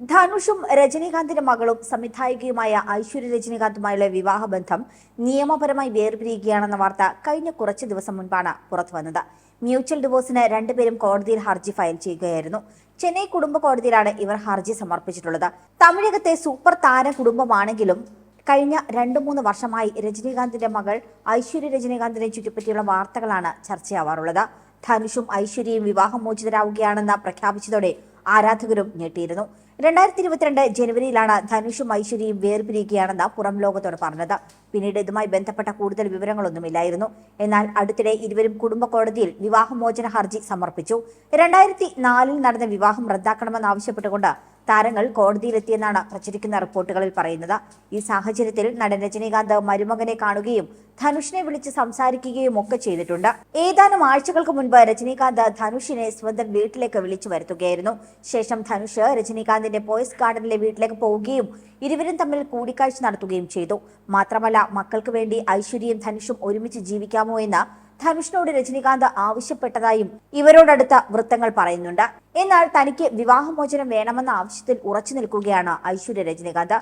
ധനുഷും രജനീകാന്തിന്റെ മകളും സംവിധായികയുമായ ഐശ്വര്യ രജനീകാന്തുമായുള്ള വിവാഹബന്ധം നിയമപരമായി വേർപിരിയുകയാണെന്ന വാർത്ത കഴിഞ്ഞ കുറച്ച് ദിവസം മുൻപാണ് പുറത്തുവന്നത് മ്യൂച്വൽ ഡിവോഴ്സിന് രണ്ടുപേരും കോടതിയിൽ ഹർജി ഫയൽ ചെയ്യുകയായിരുന്നു. ചെന്നൈ കുടുംബ കോടതിയിലാണ് ഇവർ ഹർജി സമർപ്പിച്ചിട്ടുള്ളത്. തമിഴകത്തെ സൂപ്പർ താര കുടുംബമാണെങ്കിലും കഴിഞ്ഞ രണ്ടു മൂന്ന് വർഷമായി രജനീകാന്തിന്റെ മകൾ ഐശ്വര്യ രജനീകാന്തിനെ ചുറ്റിപ്പറ്റിയുള്ള വാർത്തകളാണ് ചർച്ചയാവാറുള്ളത്. ധനുഷും ഐശ്വര്യയും വിവാഹമോചിതരാവുകയാണെന്ന് പ്രഖ്യാപിച്ചതോടെ ആരാധകരും ഞെട്ടിയിരുന്നു. രണ്ടായിരത്തി ഇരുപത്തിരണ്ട് ജനുവരിയിലാണ് ധനുഷും ഐശ്വര്യയും വേർപിരിയുകയാണെന്ന് പുറം ലോകത്തോട് പറഞ്ഞത്. പിന്നീട് ഇതുമായി ബന്ധപ്പെട്ട കൂടുതൽ വിവരങ്ങളൊന്നുമില്ലായിരുന്നു. എന്നാൽ അടുത്തിടെ ഇരുവരും കുടുംബ കോടതിയിൽ വിവാഹമോചന ഹർജി സമർപ്പിച്ചു. രണ്ടായിരത്തി നാലിൽ നടന്ന വിവാഹം റദ്ദാക്കണമെന്നാവശ്യപ്പെട്ടുകൊണ്ട് താരങ്ങൾ കോടതിയിലെത്തിയെന്നാണ് പ്രചരിക്കുന്ന റിപ്പോർട്ടുകളിൽ പറയുന്നത്. ഈ സാഹചര്യത്തിൽ നടൻ രജനീകാന്ത് മരുമകനെ കാണുകയും ധനുഷിനെ വിളിച്ച് സംസാരിക്കുകയും ഒക്കെ ചെയ്തിട്ടുണ്ട്. ഏതാനും ആഴ്ചകൾക്ക് മുൻപ് രജനീകാന്ത് ധനുഷിനെ സ്വന്തം വീട്ടിലേക്ക് വിളിച്ചു വരുത്തുകയായിരുന്നു. ശേഷം ധനുഷ് രജനീകാന്തിന്റെ പോയസ് ഗാർഡനിലെ വീട്ടിലേക്ക് പോവുകയും ഇരുവരും തമ്മിൽ കൂടിക്കാഴ്ച നടത്തുകയും ചെയ്തു. മാത്രമല്ല മക്കൾക്ക് വേണ്ടി ഐശ്വര്യയും ധനുഷും ഒരുമിച്ച് ജീവിക്കാമോ എന്ന് ധനുഷിനോട് രജനീകാന്ത് ആവശ്യപ്പെട്ടതായും ഇവരോടടുത്ത വൃത്തങ്ങൾ പറയുന്നുണ്ട്. എന്നാൽ തനിക്ക് വിവാഹമോചനം വേണമെന്ന ആവശ്യത്തിൽ ഉറച്ചു നിൽക്കുകയാണ് ഐശ്വര്യ രജനീകാന്ത്.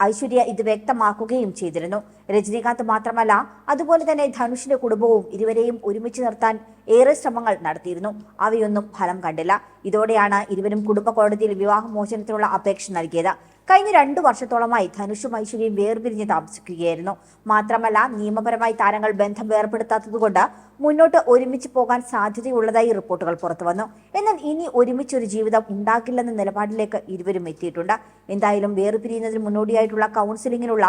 ഐശ്വര്യ ഇത് വ്യക്തമാക്കുകയും ചെയ്തിരുന്നു. രജനീകാന്ത് മാത്രമല്ല അതുപോലെ തന്നെ ധനുഷിന്റെ കുടുംബവും ഇരുവരെയും ഒരുമിച്ച് നിർത്താൻ ഏറെ ശ്രമങ്ങൾ നടത്തിയിരുന്നു. അവയൊന്നും ഫലം കണ്ടില്ല. ഇതോടെയാണ് ഇരുവരും കുടുംബ കോടതിയിൽ വിവാഹമോചനത്തിനുള്ള അപേക്ഷ നൽകിയത്. കഴിഞ്ഞ രണ്ടു വർഷത്തോളമായി ധനുഷും ഐശ്വര്യയും വേർപിരിഞ്ഞ് താമസിക്കുകയായിരുന്നു. മാത്രമല്ല നിയമപരമായി താരങ്ങൾ ബന്ധം വേർപെടുത്താത്തതുകൊണ്ട് മുന്നോട്ട് ഒരുമിച്ച് പോകാൻ സാധ്യതയുള്ളതായി റിപ്പോർട്ടുകൾ പുറത്തുവന്നു എന്നാൽ ഇനി ഒരുമിച്ചൊരു ജീവിതം ഉണ്ടാക്കില്ലെന്ന നിലപാടിലേക്ക് ഇരുവരും എത്തിയിട്ടുണ്ട്. എന്തായാലും വേർപിരിയുന്നതിന് മുന്നോടിയായിട്ടുള്ള കൗൺസിലിങ്ങിനുള്ള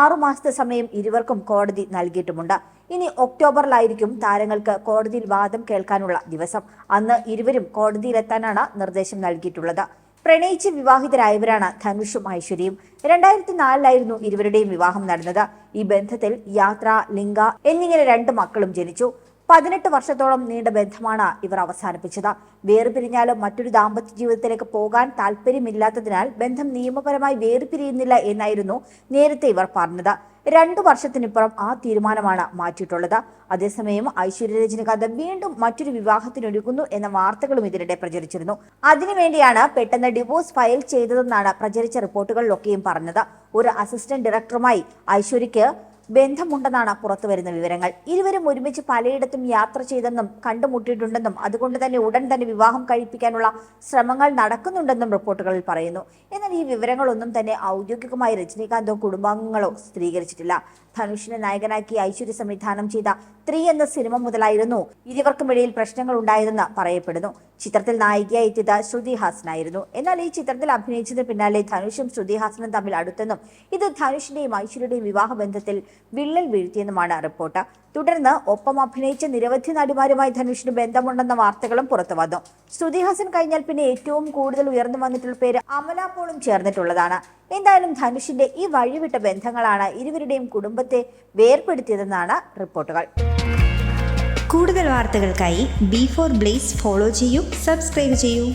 ആറു മാസത്തെ സമയം ഇരുവർക്കും കോടതി നൽകിയിട്ടുമുണ്ട്. ഇനി ഒക്ടോബറിലായിരിക്കും താരങ്ങൾക്ക് കോടതിയിൽ വാദം കേൾക്കാനുള്ള ദിവസം. അന്ന് ഇരുവരും കോടതിയിലെത്താനാണ് നിർദ്ദേശം നൽകിയിട്ടുള്ളത്. പ്രണയിച്ച് വിവാഹിതരായവരാണ് ധനുഷും ഐശ്വര്യയും. രണ്ടായിരത്തി നാലിലായിരുന്നു ഇരുവരുടെയും വിവാഹം നടന്നത്. ഈ ബന്ധത്തിൽ യാത്ര ലിംഗ എന്നിങ്ങനെ രണ്ട് മക്കളും ജനിച്ചു. പതിനെട്ട് വർഷത്തോളം നീണ്ട ബന്ധമാണ് ഇവർ അവസാനിപ്പിച്ചത്. വേർപിരിഞ്ഞാലും മറ്റൊരു ദാമ്പത്യ ജീവിതത്തിലേക്ക് പോകാൻ താല്പര്യമില്ലാത്തതിനാൽ ബന്ധം നിയമപരമായി വേർപിരിയുന്നില്ല എന്നായിരുന്നു നേരത്തെ ഇവർ പറഞ്ഞത്. രണ്ടു വർഷത്തിനിപ്പുറം ആ തീരുമാനമാണ് മാറ്റിയിട്ടുള്ളത്. അതേസമയം ഐശ്വര്യ രജനികാന്ത് വീണ്ടും മറ്റൊരു വിവാഹത്തിനൊരുക്കുന്നു എന്ന വാർത്തകളും ഇതിനിടെ പ്രചരിച്ചിരുന്നു. അതിനുവേണ്ടിയാണ് പെട്ടെന്ന് ഡിവോഴ്സ് ഫയൽ ചെയ്തതെന്നാണ് പ്രചരിച്ച റിപ്പോർട്ടുകളിലൊക്കെയും പറഞ്ഞത്. ഒരു അസിസ്റ്റന്റ് ഡയറക്ടറുമായി ഐശ്വര്യയ്ക്ക് ബന്ധമുണ്ടെന്നാണ് പുറത്തുവരുന്ന വിവരങ്ങൾ. ഇരുവരും ഒരുമിച്ച് പലയിടത്തും യാത്ര ചെയ്തെന്നും കണ്ടുമുട്ടിയിട്ടുണ്ടെന്നും അതുകൊണ്ട് തന്നെ ഉടൻ തന്നെ വിവാഹം കഴിപ്പിക്കാനുള്ള ശ്രമങ്ങൾ നടക്കുന്നുണ്ടെന്നും റിപ്പോർട്ടുകളിൽ പറയുന്നു. എന്നാൽ ഈ വിവരങ്ങളൊന്നും തന്നെ ഔദ്യോഗികമായി രജനീകാന്തോ കുടുംബാംഗങ്ങളോ സ്ഥിരീകരിച്ചിട്ടില്ല. ധനുഷിനെ നായകനാക്കി ഐശ്വര്യ സംവിധാനം ചെയ്ത ത്രീ എന്ന സിനിമ മുതലായിരുന്നു ഇരുവർക്കുമിടയിൽ പ്രശ്നങ്ങൾ ഉണ്ടായതെന്ന് പറയപ്പെടുന്നു. ചിത്രത്തിൽ നായികയായി എത്തിയത് ശ്രുതി ഹാസനായിരുന്നു. എന്നാൽ ഈ ചിത്രത്തിൽ അഭിനയിച്ചതിന് പിന്നാലെ ധനുഷും ശ്രുതി ഹാസനും തമ്മിൽ അടുത്തെന്നും ഇത് ധനുഷിന്റെയും ഐശ്വര്യയുടെയും വിവാഹ ബന്ധത്തിൽ വിള്ളൽ വീഴ്ത്തിയെന്നുമാണ് റിപ്പോർട്ട്. തുടർന്ന് ഒപ്പം അഭിനയിച്ച നിരവധി നടിമാരുമായി ധനുഷിന് ബന്ധമുണ്ടെന്ന വാർത്തകളും പുറത്തു വന്നു. ശ്രുതി ഹാസൻ കഴിഞ്ഞാൽ പിന്നെ ഏറ്റവും കൂടുതൽ ഉയർന്നു വന്നിട്ടുള്ള പേര് അമല പോളും ചേർന്നിട്ടുള്ളതാണ്. എന്തായാലും ധനുഷിന്റെ ഈ വഴിവിട്ട ബന്ധങ്ങളാണ് ഇരുവരുടെയും കുടുംബത്തെ വേർപെടുത്തിയതെന്നാണ് റിപ്പോർട്ടുകൾ. കൂടുതൽ വാർത്തകൾക്കായി ബി ഫോർ ബ്ലേസ് ഫോളോ ചെയ്യൂ സബ്സ്ക്രൈബ് ചെയ്യൂ.